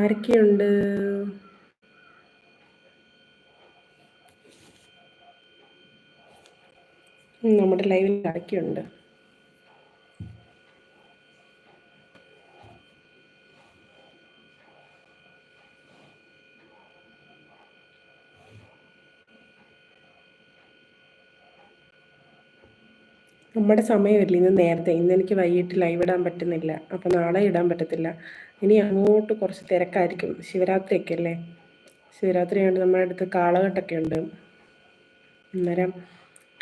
ആരൊക്കെയുണ്ട്? നമ്മുടെ ലൈവിൽ ആരൊക്കെയുണ്ട്? നമ്മുടെ സമയമില്ല ഇന്ന് നേരത്തെ. ഇന്ന് എനിക്ക് വൈകിട്ട് ലൈവ് ഇടാൻ പറ്റുന്നില്ല. അപ്പോൾ നാളെ ഇടാൻ പറ്റത്തില്ല. ഇനി അങ്ങോട്ട് കുറച്ച് തിരക്കായിരിക്കും. ശിവരാത്രിയൊക്കെ അല്ലേ? ശിവരാത്രി ആയതുകൊണ്ട് നമ്മുടെ അടുത്ത് കാളകെട്ടൊക്കെ ഉണ്ട്. അന്നേരം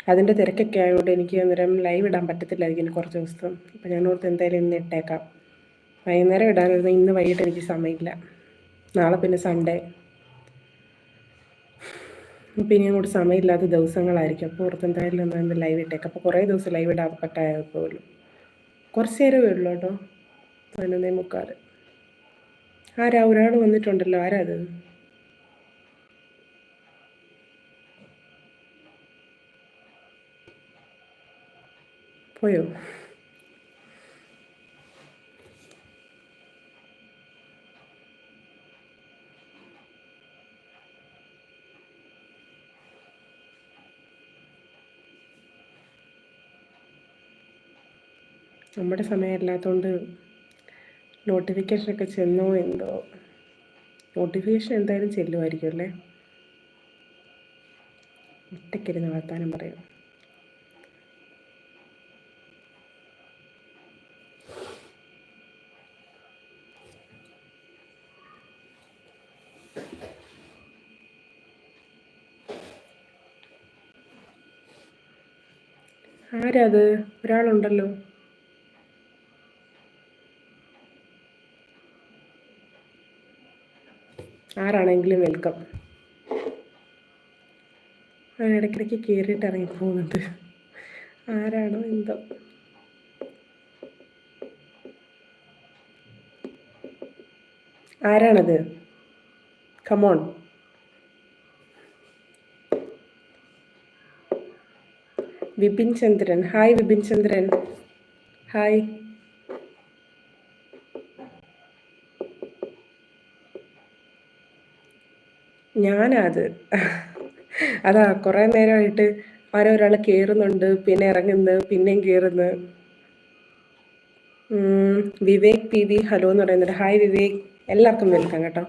അതിന്റെ തിരക്കൊക്കെ ആയതുകൊണ്ട് എനിക്ക് അന്നേരം ലൈവ് ഇടാൻ പറ്റത്തില്ലായിരിക്കും കുറച്ച് ദിവസം. അപ്പം ഞാൻ ഓർത്ത് എന്തായാലും ഇന്ന് ഇട്ടേക്കാം. വൈകുന്നേരം ഇടാനായിരുന്നു. ഇന്ന് വൈകിട്ട് എനിക്ക് സമയമില്ല. നാളെ പിന്നെ സൺഡേ ഇപ്പം ഇങ്ങോട്ട് സമയമില്ലാത്ത ദിവസങ്ങളായിരിക്കും. അപ്പോൾ ഓർത്ത് എന്തായാലും ലൈവ് ഇട്ടേക്കാം. അപ്പോൾ കുറേ ദിവസം ലൈവ് ഇടാൻ പോലും. കുറച്ച് നേരമേ ഉള്ളൂ കേട്ടോ. പതിനൊന്നേ മുക്കാൽ ആരാ ഒരാൾ വന്നിട്ടുണ്ടല്ലോ. ആരാ അത്? പോയോ? നമ്മുടെ സമയമല്ലാത്തതുകൊണ്ട് നോട്ടിഫിക്കേഷനൊക്കെ ചെന്നോ എന്തോ? നോട്ടിഫിക്കേഷൻ എന്തായാലും ചെല്ലുമായിരിക്കും അല്ലേ? ഒറ്റയ്ക്കിരുന്ന് വർത്താനം പറയും? ആരാത്? ഒരാളുണ്ടല്ലോ. ആരാണെങ്കിലും വെൽക്കം ഇടയ്ക്കിടയ്ക്ക് കയറിയിട്ട് ഇറങ്ങി പോകുന്നത് ആരാണോ എന്തോ. ആരാണത്? Come on Vipin Chandran. Hi Vipin Chandran. Hi ഞാനത്. അതാ കുറേ നേരമായിട്ട് ആരോ ഒരാൾ കയറുന്നുണ്ട് പിന്നെ ഇറങ്ങുന്നു പിന്നെയും കയറുന്നു വിവേക് പി വി ഹലോ എന്ന് പറയുന്നുണ്ട്. ഹായ് വിവേക്. എല്ലാവർക്കും വെൽക്കം കേട്ടോ.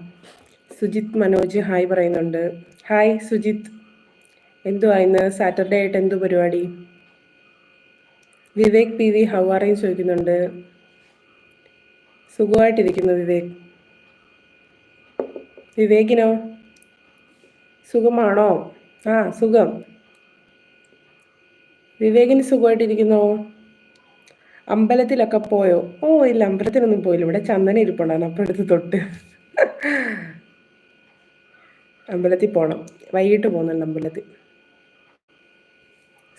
സുജിത് മനോജ് ഹായ് പറയുന്നുണ്ട്. ഹായ് സുജിത്. എന്തുവാ ഇന്ന്? സാറ്റർഡേ ആയിട്ട് എന്തു പരിപാടി? വിവേക് പി വി ഹവാറയും ചോദിക്കുന്നുണ്ട്. സുഖമായിട്ടിരിക്കുന്നു വിവേക്. വിവേകിനോ? സുഖമാണോ? ആ സുഖം. വിവേകിന് സുഖമായിട്ടിരിക്കുന്നോ? അമ്പലത്തിലൊക്കെ പോയോ? ഓ ഇല്ല അമ്പലത്തിലൊന്നും പോയില്ല. ഇവിടെ ചന്ദന ഇരിപ്പുണ്ടാണ് അപ്പം എടുത്ത് തൊട്ട്. അമ്പലത്തിൽ പോകണം വൈകിട്ട് പോകുന്നുണ്ട് അമ്പലത്തിൽ.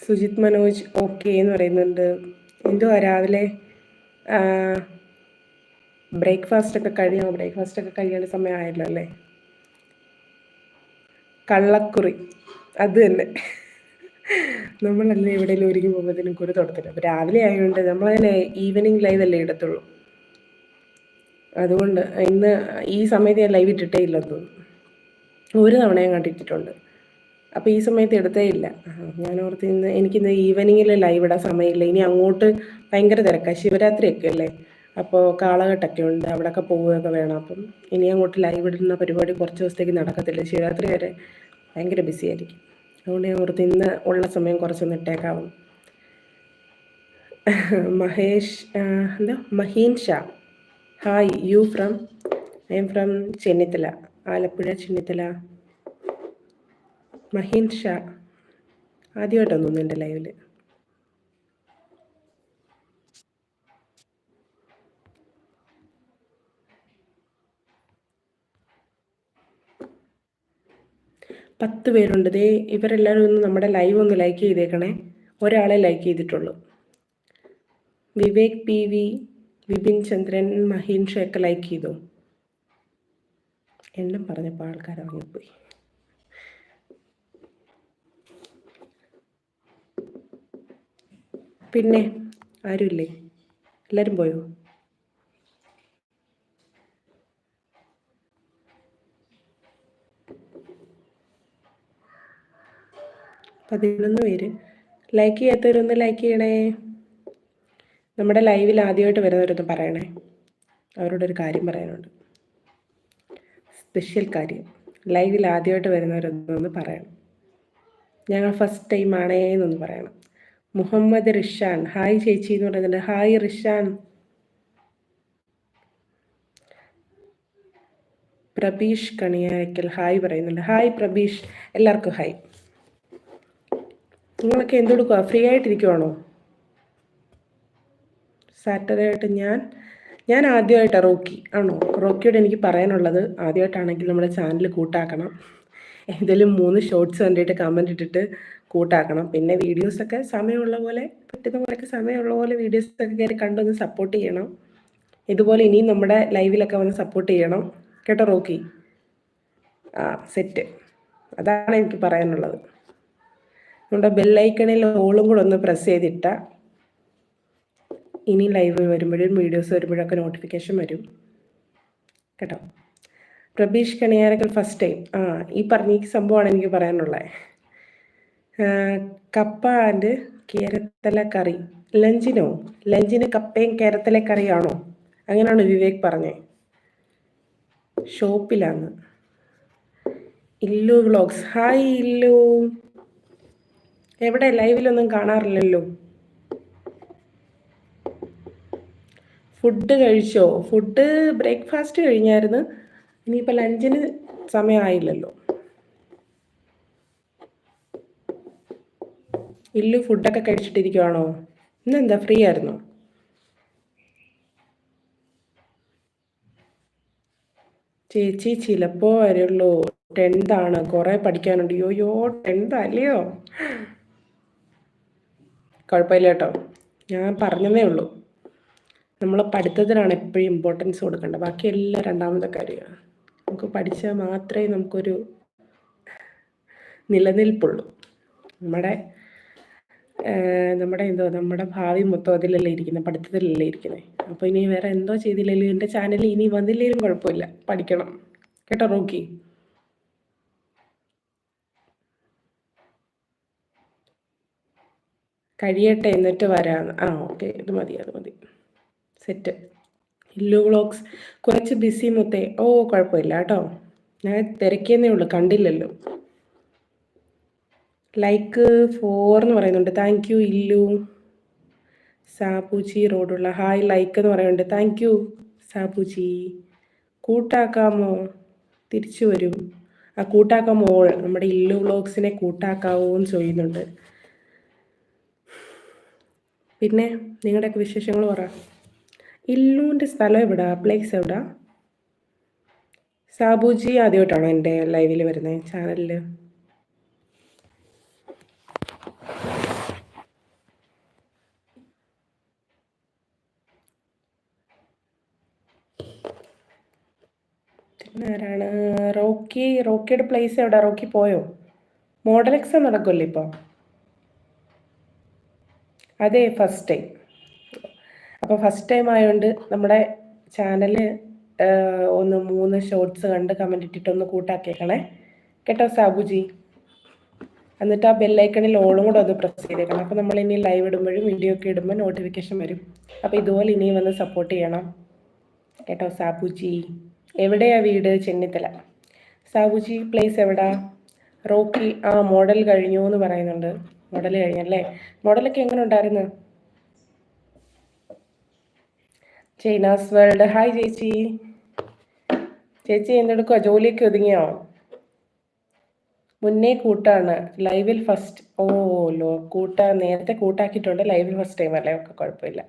സുജിത് മനോജ് ഓക്കെ എന്ന് പറയുന്നുണ്ട്. എന്തുവാ രാവിലെ? ബ്രേക്ക്ഫാസ്റ്റ് ഒക്കെ കഴിയണോ ബ്രേക്ക്ഫാസ്റ്റ് ഒക്കെ കഴിയേണ്ട സമയമായല്ലോ അല്ലേ? കള്ളക്കുറി. അത് തന്നെ. നമ്മളല്ലേ എവിടെയെങ്കിലും ഒരുങ്ങി പോകുമ്പോഴത്തേനും കുറി തുടത്തില്ല? അപ്പോൾ രാവിലെ ആയതുകൊണ്ട് നമ്മളതിനെ ഈവനിങ് ലൈവ് അല്ലേ ഇടത്തുള്ളൂ. അതുകൊണ്ട് ഇന്ന് ഈ സമയത്ത് ഞാൻ ലൈവ് ഇട്ടിട്ടേ ഇല്ലെന്ന് തോന്നുന്നു. ഒരു തവണ ഞാൻ കണ്ടിട്ടിട്ടുണ്ട്. അപ്പോൾ ഈ സമയത്ത് എടുത്തേ ഇല്ല. ഞാൻ ഓർത്ത് ഇന്ന് എനിക്കിന്ന് ഈവനിങ്ങിൽ ലൈവ് ഇടാൻ സമയമില്ല. ഇനി അങ്ങോട്ട് ഭയങ്കര തിരക്കാണ് ശിവരാത്രിയൊക്കെ അല്ലേ? അപ്പോൾ കാളകെട്ടൊക്കെ ഉണ്ട് അവിടെയൊക്കെ പോവുകയൊക്കെ വേണം. അപ്പം ഇനി അങ്ങോട്ട് ലൈവ് ഇടുന്ന പരിപാടി കുറച്ച് ദിവസത്തേക്ക് നടക്കത്തില്ല. ശിവരാത്രി വരെ ഭയങ്കര ബിസി ആയിരിക്കും. അതുകൊണ്ട് ഞാൻ ഓർത്ത് ഇന്ന് ഉള്ള സമയം കുറച്ചൊന്ന് ഇട്ടേക്കാവും. മഹേഷ് എന്താ? Maheen Shah. Hi you from I am from Chennithala. Alappuzha Chennithala. Maheen Shah. ആദ്യമായിട്ടൊന്നും എന്റെ ലൈവിൽ പത്ത് പേരുണ്ട്. ദേ ഇവരെല്ലാവരും ഒന്ന് നമ്മുടെ ലൈവ് ഒന്ന് ലൈക്ക് ചെയ്തേക്കണേ. ഒരാളെ ലൈക്ക് ചെയ്തിട്ടുള്ളൂ. വിവേക് പി വി വിപിൻ ചന്ദ്രൻ മഹീൻഷയൊക്കെ ലൈക്ക് ചെയ്തു. എണ്ണം പറഞ്ഞപ്പോൾ ആൾക്കാർ ഇറങ്ങിപ്പോയി. പിന്നെ ആരുമില്ലേ? എല്ലാവരും പോയോ? പതിനൊന്ന് പേര്. ലൈക്ക് ചെയ്യാത്തവരൊന്ന് ലൈക്ക് ചെയ്യണേ. നമ്മുടെ ലൈവിൽ ആദ്യമായിട്ട് വരുന്നവരൊന്ന് പറയണേ. അവരോടൊരു കാര്യം പറയാനുണ്ട്. സ്പെഷ്യൽ കാര്യം. ലൈവിൽ ആദ്യമായിട്ട് വരുന്നവരൊന്നൊന്ന് പറയണം. ഞങ്ങൾ ഫസ്റ്റ് ടൈം ആണേ എന്നൊന്ന് പറയണം. മുഹമ്മദ് റിഷാൻ. ഹായ് ചേച്ചി എന്ന് പറയുന്നുണ്ട്. ഹായ് റിഷാൻ. പ്രബീഷ് കണിയാക്കൽ ഹായ് പറയുന്നുണ്ട്. ഹായ് പ്രബീഷ്. എല്ലാവർക്കും ഹായ് നിങ്ങളൊക്കെ എന്തെടുക്കുക ഫ്രീ ആയിട്ടിരിക്കുവാണോ? സാറ്റർഡേ ആയിട്ട് ഞാൻ ഞാൻ ആദ്യമായിട്ടാണ് റോക്കി. ആണോ? റോക്കിയോട് എനിക്ക് പറയാനുള്ളത് ആദ്യമായിട്ടാണെങ്കിൽ നമ്മുടെ ചാനൽ കൂട്ടാക്കണം. ഏതെങ്കിലും മൂന്ന് ഷോർട്സ് കണ്ടിട്ട് കമന്റ് ഇട്ടിട്ട് കൂട്ടാക്കണം. പിന്നെ വീഡിയോസൊക്കെ സമയമുള്ള പോലെ പറ്റുന്ന പോലെയൊക്കെ സമയമുള്ള പോലെ വീഡിയോസൊക്കെ കയറി കണ്ടൊന്ന് സപ്പോർട്ട് ചെയ്യണം. ഇതുപോലെ ഇനിയും നമ്മുടെ ലൈവിലൊക്കെ വന്ന് സപ്പോർട്ട് ചെയ്യണം. കേട്ടോ റോക്കി? ആ സെറ്റ് അതാണ് എനിക്ക് പറയാനുള്ളത്. നമ്മുടെ ബെല്ലൈക്കണിൽ ഓളും കൂടെ ഒന്ന് പ്രസ് ചെയ്തിട്ട ഇനി ലൈവ് വരുമ്പോഴും വീഡിയോസ് വരുമ്പോഴൊക്കെ നോട്ടിഫിക്കേഷൻ വരും. കേട്ടോ? പ്രബീഷ് കണിയാരക്കൽ ഫസ്റ്റ് ടൈം ആ ഈ പറഞ്ഞ സംഭവമാണ് എനിക്ക് പറയാനുള്ളത് കപ്പ ആൻഡ് കേരത്തല കറി. ലഞ്ചിനോ? ലഞ്ചിന് കപ്പയും കേരത്തല കറിയാണോ? അങ്ങനെയാണ് വിവേക് പറഞ്ഞത് ഷോപ്പിലാണ് ഇല്ലു വ്ളോഗ്സ് ഹായ് ഇല്ലു. എവിടെ ലൈവിലൊന്നും കാണാറില്ലല്ലോ? ഫുഡ് കഴിച്ചോ? ഫുഡ് ബ്രേക്ക്ഫാസ്റ്റ് കഴിഞ്ഞായിരുന്നു. ഇനിയിപ്പോൾ ലഞ്ചിന് സമയമായില്ലല്ലോ. ഇല്ലു ഫുഡൊക്കെ കഴിച്ചിട്ടിരിക്കുവാണോ? ഇന്നെന്താ ഫ്രീ ആയിരുന്നോ ചേച്ചി ചിലപ്പോൾ വരുള്ളൂ. ടെൻത്താണ് കുറേ പഠിക്കാനുണ്ട്. യോയോ ടെൻത്ത് അല്ലയോ കുഴപ്പമില്ല കേട്ടോ. ഞാൻ പറഞ്ഞതേ ഉള്ളൂ. നമ്മൾ പഠിത്തത്തിനാണ് എപ്പോഴും ഇമ്പോർട്ടൻസ് കൊടുക്കേണ്ടത്. ബാക്കി എല്ലാം രണ്ടാമത്തെ കാര്യമാണ് നമുക്ക് പഠിച്ചാൽ മാത്രമേ നമുക്കൊരു നിലനിൽപ്പുള്ളൂ. നമ്മുടെ നമ്മുടെ എന്തോ നമ്മുടെ ഭാവി മൊത്തം അതിലല്ലേ ഇരിക്കുന്നത് പഠിത്തത്തിലല്ലേ ഇരിക്കുന്നത് അപ്പോൾ ഇനി വേറെ എന്തോ ചെയ്തില്ലെങ്കിലും എന്റെ ചാനലിൽ ഇനി വന്നില്ലെങ്കിലും കുഴപ്പമില്ല. പഠിക്കണം. കേട്ടോ റോക്കി? കഴിയട്ടെ എന്നിട്ട് വരാം ആ ഓക്കെ ഇത് മതി അത് മതി. സെറ്റ്. ഇല്ലു വ്ളോഗ്സ്. കുറച്ച് ബിസി മുത്തേ. ഓ കുഴപ്പമില്ല കേട്ടോ. ഞാൻ തിരക്കിയെന്നേ ഉള്ളൂ കണ്ടില്ലല്ലോ. ലൈക്ക് ഫോർ എന്ന് പറയുന്നുണ്ട്. Thank you Illu. സാപൂച്ചി റോഡുള്ള. ഹായ് ലൈക്ക് എന്ന് പറയുന്നുണ്ട്. താങ്ക് യു സാപൂച്ചി കൂട്ടാക്കാമോ? തിരിച്ചു വരും. ആ കൂട്ടാക്കാമോ നമ്മുടെ ഇല്ലു വ്ളോഗ്സിനെ കൂട്ടാക്കാവോ എന്ന് ചോദിക്കുന്നുണ്ട്. പിന്നെ നിങ്ങളുടെയൊക്കെ വിശേഷങ്ങൾ പറ. ഇല്ലൂന്റെ സ്ഥലം എവിടാ? പ്ലേസ് എവിടാ? സാബുജി ആദ്യമായിട്ടാണോ എന്റെ ലൈവിൽ വരുന്നത് ചാനലിൽ ആരാണ് റോക്കി റോക്കിയുടെ പ്ലേസ് എവിടെ? റോക്കി പോയോ? മോഡൽ എക്സാം നടക്കുമല്ലോ ഇപ്പോൾ അതെ ഫസ്റ്റ് ടൈം അപ്പോൾ ഫസ്റ്റ് ടൈം ആയതുകൊണ്ട് നമ്മുടെ ചാനൽ ഒന്ന് മൂന്ന് ഷോർട്സ് കണ്ട് കമന്റ് ഇട്ടിട്ടൊന്ന് കൂട്ടാക്കിയേക്കണേ. കേട്ടോ സാബുജി? എന്നിട്ട് ആ ബെല്ലൈക്കണിൽ ഓളും കൂടെ ഒന്ന് പ്രസ് ചെയ്തേക്കണം. അപ്പോൾ നമ്മൾ ഇനി ലൈവ് ഇടുമ്പോഴും വീഡിയോ ഒക്കെ ഇടുമ്പോൾ നോട്ടിഫിക്കേഷൻ വരും. അപ്പോൾ ഇതുപോലെ ഇനിയും വന്ന് സപ്പോർട്ട് ചെയ്യണം. കേട്ടോ സാബുജി? എവിടെയാ വീട്? ചെന്നിത്തല. സാബുജി പ്ലേസ് എവിടാ? റോക്കി ആ മോഡൽ കഴിഞ്ഞു എന്ന് പറയുന്നുണ്ട്. മോഡൽ കഴിഞ്ഞല്ലേ? മോഡലൊക്കെ എങ്ങനെ ഉണ്ടായിരുന്നു ചൈനാസ് വേൾഡ് ഹായ് ചേച്ചി. ചേച്ചി എന്തെടുക്കുക ജോലിയൊക്കെ ഒതുങ്ങിയോ? മുന്നേ കൂട്ടാണ്. ലൈവിൽ ഫസ്റ്റ് ഓ ലോ കൂട്ടാ. നേരത്തെ കൂട്ടാക്കിയിട്ടുണ്ട്. ലൈവിൽ ഫസ്റ്റ് ടൈം അല്ലേ? ഒക്കെ കുഴപ്പമില്ല.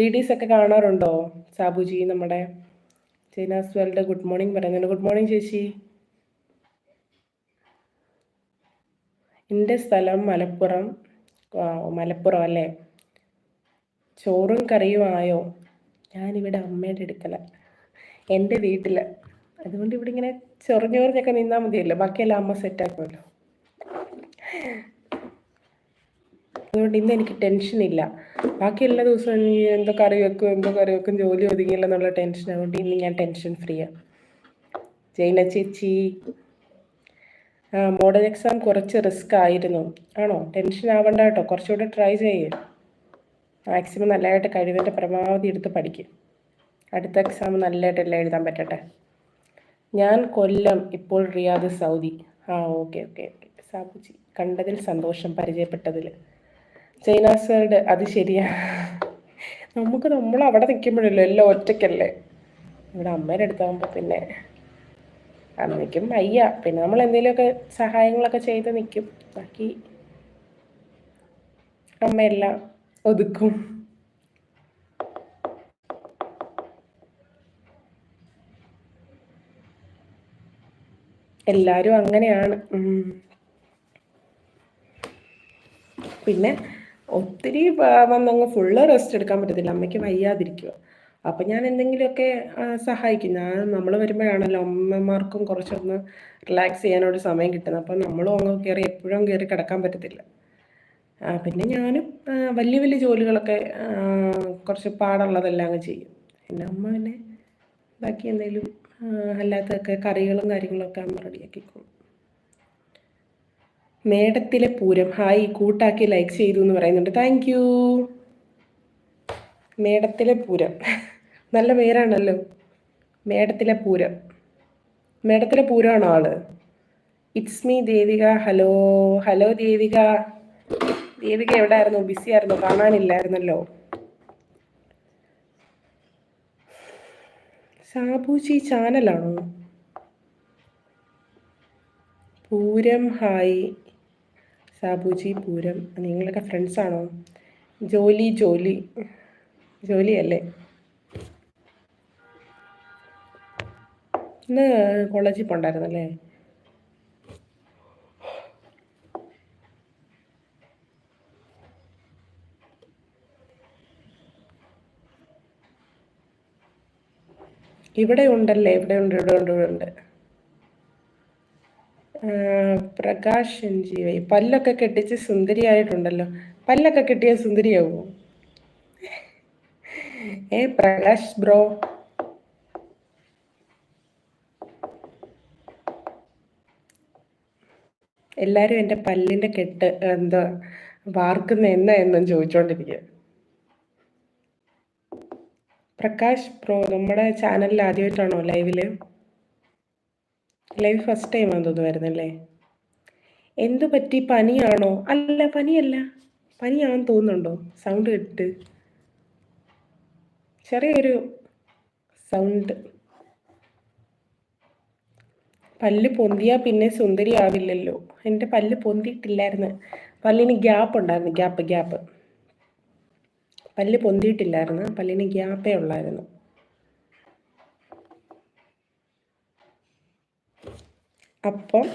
വീഡിയോസ് ഒക്കെ കാണാറുണ്ടോ? സാബുജി നമ്മുടെ ചൈനാസ് വേൾഡ് ഗുഡ് മോർണിംഗ് പറയുന്നുണ്ട്. ഗുഡ് മോർണിംഗ് ചേച്ചി. എന്റെ സ്ഥലം മലപ്പുറം മലപ്പുറം അല്ലേ? ചോറും കറിയും ആയോ? ഞാനിവിടെ അമ്മയുടെ അടുക്കല. എന്റെ വീട്ടിൽ അതുകൊണ്ട് ഇവിടെ ഇങ്ങനെ ചൊറിഞ്ഞൊറിഞ്ഞൊക്കെ നിന്നാൽ മതിയല്ലോ. ബാക്കിയെല്ലാം അമ്മ സെറ്റാക്കുമല്ലോ അതുകൊണ്ട് ഇന്ന് എനിക്ക് ടെൻഷൻ ഇല്ല. ബാക്കി എല്ലാ ദിവസവും എന്തോ കറി വെക്കും എന്തോ കറി വെക്കും ജോലി ഒതുങ്ങിയില്ല എന്നുള്ള ടെൻഷൻ അതുകൊണ്ട് ഇന്ന് ഞാൻ ടെൻഷൻ ഫ്രീയാണ് ജൈന ചേച്ചി മോഡൽ എക്സാം കുറച്ച് റിസ്ക് ആയിരുന്നു. ആണോ? ടെൻഷൻ ആവണ്ട കേട്ടോ കുറച്ചുകൂടെ ട്രൈ ചെയ്യേ. മാക്സിമം നല്ലതായിട്ട് കഴിവിന്റെ പരമാവധി എടുത്ത് പഠിക്കും. അടുത്ത എക്സാം നല്ലതായിട്ട് എല്ലാം എഴുതാൻ പറ്റട്ടെ. ഞാൻ കൊല്ലം ഇപ്പോൾ റിയാദ് സൗദി. ആ ഓക്കെ ഓക്കെ ഓക്കെ സാബുജി കണ്ടതിൽ സന്തോഷം പരിചയപ്പെട്ടതിൽ. ചൈനാസേർഡ് അത് ശരിയാ. നമുക്ക് നമ്മൾ അവിടെ നിൽക്കുമ്പോഴല്ലോ എല്ലാം ഒറ്റയ്ക്കല്ലേ? ഇവിടെ അമ്മേനെ അടുത്താകുമ്പോൾ പിന്നെ അമ്മയ്ക്കും വയ്യ. പിന്നെ നമ്മൾ എന്തെങ്കിലുമൊക്കെ സഹായങ്ങളൊക്കെ ചെയ്ത് നിൽക്കും ബാക്കി അമ്മയെല്ലാം ഒതുക്കും. എല്ലാരും അങ്ങനെയാണ്. പിന്നെ ഒത്തിരി വന്നങ്ങ് ഫുള്ള് റെസ്റ്റ് എടുക്കാൻ പറ്റത്തില്ല. അമ്മയ്ക്ക് വയ്യാതിരിക്കുക അപ്പം ഞാൻ എന്തെങ്കിലുമൊക്കെ സഹായിക്കും. ഞാൻ നമ്മൾ വരുമ്പോഴാണല്ലോ അമ്മമാർക്കും കുറച്ചൊന്ന് റിലാക്സ് ചെയ്യാനൊരു സമയം കിട്ടുന്നത്. അപ്പം നമ്മളും അങ്ങ് കയറി എപ്പോഴും കയറി കിടക്കാൻ പറ്റത്തില്ല. പിന്നെ ഞാനും വലിയ വലിയ ജോലികളൊക്കെ കുറച്ച് പാടുള്ളതെല്ലാം അങ്ങ് ചെയ്യും. പിന്നെ അമ്മ പിന്നെ ബാക്കി എന്തെങ്കിലും അല്ലാത്തതൊക്കെ കറികളും കാര്യങ്ങളൊക്കെ അമ്മ റെഡിയാക്കിക്കോളും. മേടത്തിലെ പൂരം. ഹായ് കൂട്ടാക്കി ലൈക്ക് ചെയ്തു എന്ന് പറയുന്നുണ്ട്. താങ്ക് യു മേടത്തിലെ പൂരം. നല്ല പേരാണല്ലോ. മേടത്തിലെ പൂരം. മേടത്തിലെ പൂരമാണോ ആൾ? It's me Devika. Hello hello Devika. Devika എവിടെ ആയിരുന്നു. ബിസി ആയിരുന്നു കാണാനില്ലായിരുന്നല്ലോ സാബുജി ചാനലാണോ പൂരം ഹായ്. സാബുജി പൂരം. നിങ്ങളൊക്കെ ഫ്രണ്ട്സാണോ ജോലി ജോലി. ജോലിയല്ലേ ഇന്ന് കോളേജിൽ പോണ്ടായിരുന്നല്ലേ? ഇവിടെ ഉണ്ടല്ലേ? ഇവിടെ ഉണ്ട് ഇവിടെ ഉണ്ട് ഇവിടെ ഉണ്ട്. പ്രകാശ് എൻ വൈ പല്ലൊക്കെ കെട്ടിച്ച് സുന്ദരിയായിട്ടുണ്ടല്ലോ. പല്ലൊക്കെ കെട്ടിയാൽ സുന്ദരിയാവുമോ ഏ പ്രകാശ് ബ്രോ. എല്ലാവരും എന്റെ പല്ലിന്റെ കെട്ട് എന്താ വാർക്കുന്ന എന്ന എന്നും ചോദിച്ചുകൊണ്ടിരിക്കുക പ്രകാശ് പ്രോ നമ്മുടെ ചാനലിൽ ആദ്യമായിട്ടാണോ ലൈവിൽ ലൈവ് ഫസ്റ്റ് ടൈം ആണെന്ന് തോന്നുന്നു വരുന്നല്ലേ? എന്തു പറ്റി? പനിയാണോ? അല്ല പനിയല്ല. പനിയാണെന്ന് തോന്നുന്നുണ്ടോ? സൗണ്ട് കേട്ടിട്ട്. ചെറിയൊരു സൗണ്ട് പല്ല് പൊന്തിയാൽ പിന്നെ സുന്ദരി ആവില്ലല്ലോ എന്റെ പല്ല് പൊന്തിയിട്ടില്ലായിരുന്നു. പല്ലിന് ഗ്യാപ്പ് ഉണ്ടായിരുന്നു. Gap gap. പല്ല് പൊന്തിയിട്ടില്ലായിരുന്നു. പല്ലിന് ഗ്യാപ്പേ ഉള്ളായിരുന്നു. അപ്പം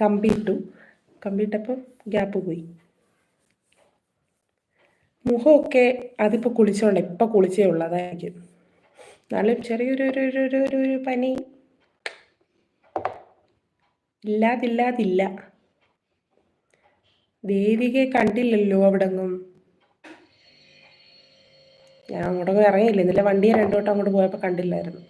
കമ്പിയിട്ടു. കമ്പിയിട്ടപ്പം ഗ്യാപ്പ് പോയി. മുഖമൊക്കെ അതിപ്പോൾ കുളിച്ചോണ്ട് ഇപ്പം കുളിച്ചേ ഉള്ളൂ അതായിരിക്കും എന്നാലും ചെറിയൊരു ഒരു ഒരു പനി ഇല്ലാതില്ലാതില്ല. ദേവികയെ കണ്ടില്ലല്ലോ അവിടെങ്ങും. ഞാൻ അങ്ങോട്ടൊന്നും ഇറങ്ങിയില്ല. ഇന്നലെ വണ്ടി രണ്ടു അങ്ങോട്ട് പോയപ്പോൾ കണ്ടില്ലായിരുന്നു.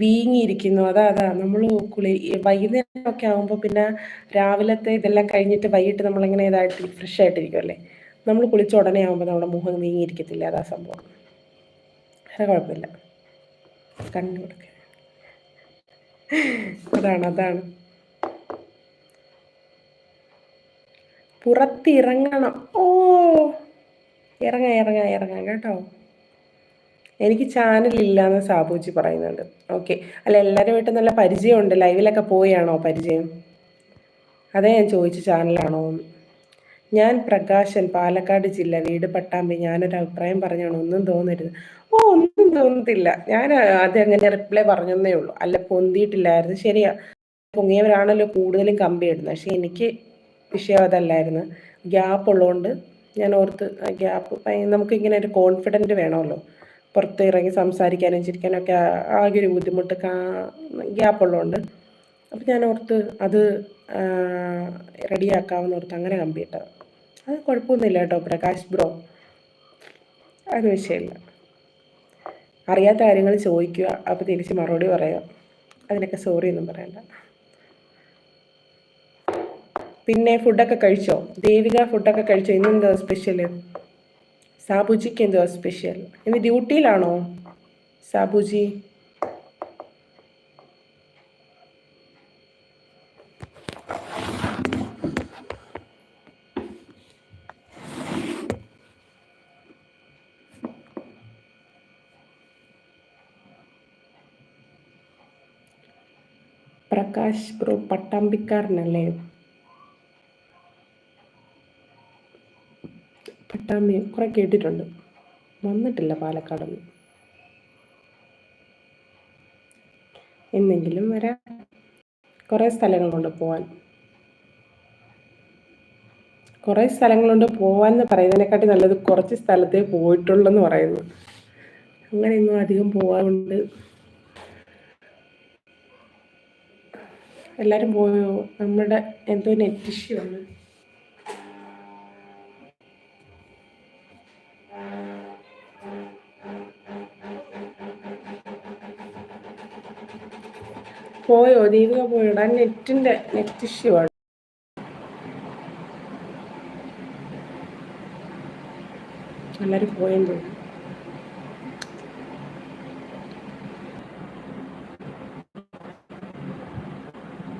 വീങ്ങിയിരിക്കുന്നു. അതാ അതാ. നമ്മൾ കുളി വൈകുന്നേരം ഒക്കെ ആകുമ്പോൾ പിന്നെ രാവിലത്തെ ഇതെല്ലാം കഴിഞ്ഞിട്ട് വൈകിട്ട് നമ്മളിങ്ങനെ ഇതായിട്ട് ഫ്രഷ് ആയിട്ടിരിക്കുമല്ലേ നമ്മൾ കുളിച്ച ഉടനെ ആകുമ്പോൾ നമ്മുടെ മുഖം വീങ്ങിയിരിക്കത്തില്ല. അതാ സംഭവം. വേറെ കുഴപ്പമില്ല. കണ്ണു കൊടുക്കുക അതാണ് അതാണ്. പുറത്തിറങ്ങണം. ഓ ഇറങ്ങാം ഇറങ്ങാം ഇറങ്ങാം കേട്ടോ. എനിക്ക് ചാനലില്ല എന്ന് സാബുജി പറയുന്നുണ്ട്. ഓക്കെ. അല്ല എല്ലാവരുമായിട്ട് നല്ല പരിചയമുണ്ട്. ലൈവിലൊക്കെ പോയാണോ പരിചയം? അതേ ഞാൻ ചോദിച്ച ചാനലാണോ ഞാൻ പ്രകാശൻ പാലക്കാട് ജില്ല വീട് പട്ടാമ്പി. ഞാനൊരു അഭിപ്രായം പറഞ്ഞാണ്. ഒന്നും തോന്നരുത്. ഓ ഒന്നും തോന്നത്തില്ല. ഞാൻ അങ്ങനെ റിപ്ലൈ പറഞ്ഞതേ ഉള്ളൂ. അല്ല പൊന്തിയിട്ടില്ലായിരുന്നു. ശരിയാ. പൊങ്ങിയവരാണല്ലോ കൂടുതലും കമ്പി ഇടുന്നത്. പക്ഷെ എനിക്ക് വിഷയം അതല്ലായിരുന്നു. ഗ്യാപ്പ് ഉള്ളതുകൊണ്ട് ഞാൻ ഓർത്ത് ഗ്യാപ്പ് നമുക്കിങ്ങനെ ഒരു കോൺഫിഡന്റ് വേണമല്ലോ. പുറത്ത് ഇറങ്ങി സംസാരിക്കാനും ചിരിക്കാനും ഒക്കെ ആകെ ഒരു ബുദ്ധിമുട്ട് ഗ്യാപ്പ് ഉള്ളതുകൊണ്ട് അപ്പം ഞാൻ ഓർത്ത് അത് റെഡിയാക്കാമെന്ന് ഓർത്ത് അങ്ങനെ കമ്പിയിട്ടത് അത് കുഴപ്പമൊന്നുമില്ല കേട്ടോ പ്രകാശ് ബ്രോ. അത് വിഷയമില്ല. അറിയാത്ത കാര്യങ്ങൾ ചോദിക്കുക അപ്പോൾ തിരിച്ച് മറുപടി പറയുക അതിനൊക്കെ സോറി ഒന്നും പറയണ്ട. പിന്നെ ഫുഡൊക്കെ കഴിച്ചോ? ദേവിക ഫുഡൊക്കെ കഴിച്ചോ? ഇന്ന് എന്തോ സ്പെഷ്യൽ സാബുജിക്ക് എന്തോ സ്പെഷ്യൽ ഇന്ന് ഡ്യൂട്ടിയിലാണോ സാബുജി? പ്രകാശ് ബ്രോ പട്ടാമ്പിക്കാരനല്ലേ? പട്ടാമ്പി കുറെ കേട്ടിട്ടുണ്ട്. വന്നിട്ടില്ല പാലക്കാടൊന്നും. എന്നെങ്കിലും വരാം. കുറേ സ്ഥലങ്ങളുണ്ട് പോവാൻ. കുറേ സ്ഥലങ്ങളുണ്ട് പോവാൻ എന്ന് പറയുന്നതിനെക്കാട്ടി നല്ലത് കുറച്ച് സ്ഥലത്തേ പോയിട്ടുള്ളൂ എന്ന് പറയുന്നു. അങ്ങനെയൊന്നും അധികം പോവാറുണ്ട് എല്ലാവരും പോയോ? നമ്മുടെ എന്തോ നെറ്റ് ഇഷ്യൂ ആണ്. പോയോ? ദീപിക പോയോടാ നെറ്റിന്റെ നെറ്റ് ഇഷ്യൂ ആണ്. എല്ലാവരും പോയെന്ന്